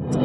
Yeah.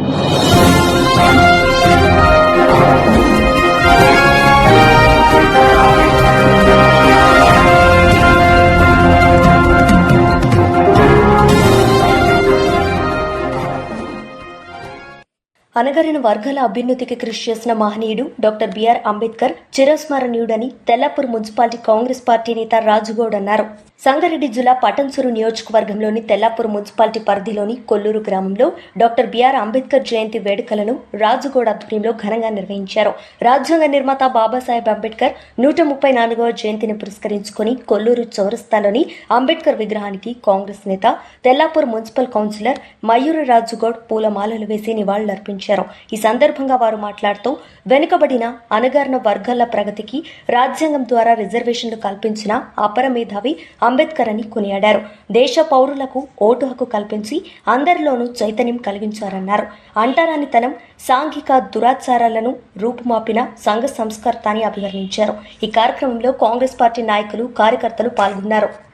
అనగరిన వర్గాల అభ్యున్నతికి కృషి చేసిన మహనీయుడు డాక్టర్ బిఆర్ అంబేద్కర్ చిరస్మరణీయుడని తెల్లాపూర్ మున్సిపాలిటీ కాంగ్రెస్ పార్టీ నేత రాజుగౌడ్ అన్నారు. సంగారెడ్డి జిల్లా పటన్సూరు నియోజకవర్గంలోని తెల్లాపూర్ మున్సిపాలిటీ పరిధిలోని కొల్లూరు గ్రామంలో డాక్టర్ బిఆర్ అంబేద్కర్ జయంతి వేడుకలను రాజుగౌడ్ ఆధ్వర్యంలో ఘనంగా నిర్వహించారు. రాజ్యాంగ నిర్మాత బాబాసాహెబ్ అంబేద్కర్ నూట ముప్పై నాలుగవ జయంతిని పురస్కరించుకుని కొల్లూరు చౌరస్తాలోని అంబేద్కర్ విగ్రహానికి కాంగ్రెస్ నేత తెల్లాపూర్ మున్సిపల్ కౌన్సిలర్ మయూర రాజుగౌడ్ పూలమాలలు వేసి నివాళులర్పించారు. ఈ సందర్భంగా వారు మాట్లాడుతూ వెనుకబడిన అణగారిన వర్గాల ప్రగతికి రాజ్యాంగం ద్వారా రిజర్వేషన్లు కల్పించిన అపర మేధావి అంబేద్కర్ అని కొనియాడారు. దేశ పౌరులకు ఓటు హక్కు కల్పించి అందరిలోనూ చైతన్యం కలిగించారన్నారు. అంటరానితనం సాంఘిక దురాచారాలను రూపుమాపిన సంఘ సంస్కర్త అని అభివర్ణించారు. ఈ కార్యక్రమంలో కాంగ్రెస్ పార్టీ నాయకులు కార్యకర్తలు పాల్గొన్నారు.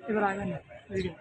ఇప్పుడు ఆగండి వీడియో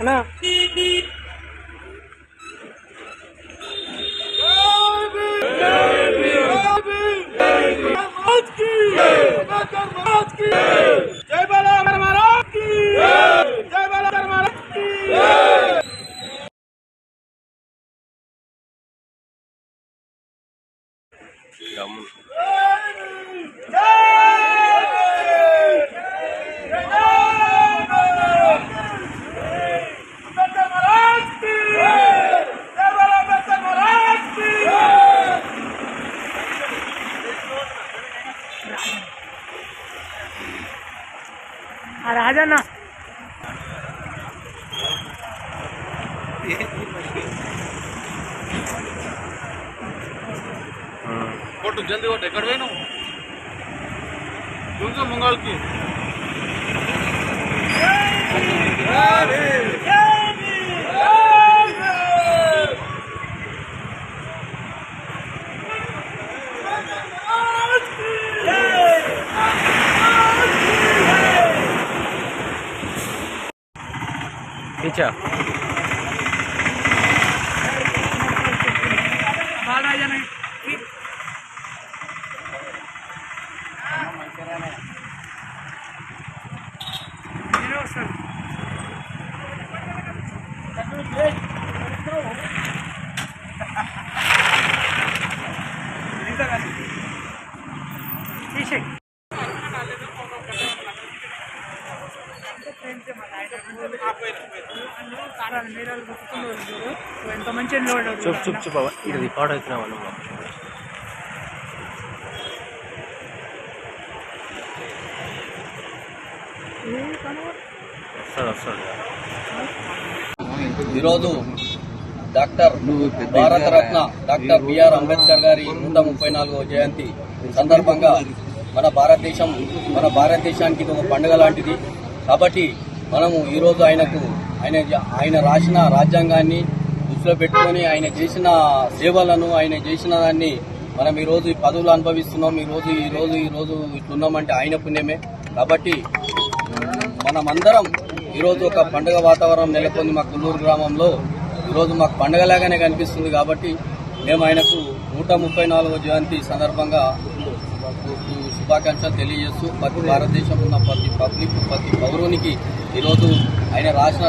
అన్నా Yeah. फ़ोटो जल्दी वो डेकड़ गई ना सुन मंगल की? खींचा చూపు చూపు చూపు ఇది రికార్డ్ అవుతున్నా వాళ్ళు ఈరోజు doctor Bharat Ratna doctor BR Ambedkar గారి నూట ముప్పై నాలుగవ జయంతి సందర్భంగా మన భారతదేశం మన భారతదేశానికి ఒక పండుగ లాంటిది. కాబట్టి మనము ఈరోజు ఆయనకు ఆయన ఆయన రాసిన రాజ్యాంగాన్ని దృష్టిలో పెట్టుకొని ఆయన చేసిన సేవలను ఆయన చేసిన దాన్ని మనం ఈరోజు ఈ పదవులు అనుభవిస్తున్నాం. ఈరోజు ఈరోజు ఈరోజు ఇట్లున్నామంటే ఆయన పుణ్యమే. కాబట్టి మనమందరం ఈరోజు ఒక పండుగ వాతావరణం నెలకొంది మా కుల్లూరు గ్రామంలో. ఈరోజు మాకు పండుగలాగానే కనిపిస్తుంది కాబట్టి మేము ఆయనకు నూట ముప్పై నాలుగో జయంతి సందర్భంగా శుభాకాంక్షలు తెలియజేస్తూ ప్రతి భారతదేశం ఉన్న ప్రతి పబ్లిక్ ప్రతి పౌరునికి ఈరోజు ఆయన రాసిన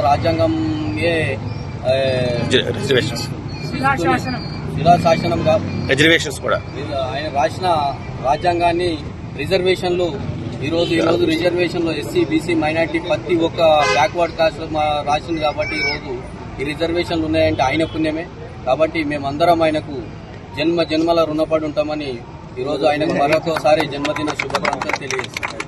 రిజర్వేషన్స్ శిలాశాసనం. శిలాశాసనంగా రిజర్వేషన్స్ కూడా. ఆయన రాసిన రాజ్యాంగాన్ని రిజర్వేషన్లు ఈరోజు ఈరోజు రిజర్వేషన్లో ఎస్సీ బీసీ మైనార్టీ ప్రతి ఒక్క బ్యాక్వర్డ్ కాస్ట్ రాసింది కాబట్టి ఈరోజు ఈ రిజర్వేషన్లు ఉన్నాయంటే ఆయన పుణ్యమే. కాబట్టి మేమందరం ఆయనకు జన్మ జన్మల రుణపడి ఉంటామని ఈరోజు ఆయనకు మరొకసారి జన్మదిన శుభాకాంక్షలు తెలియజేస్తాం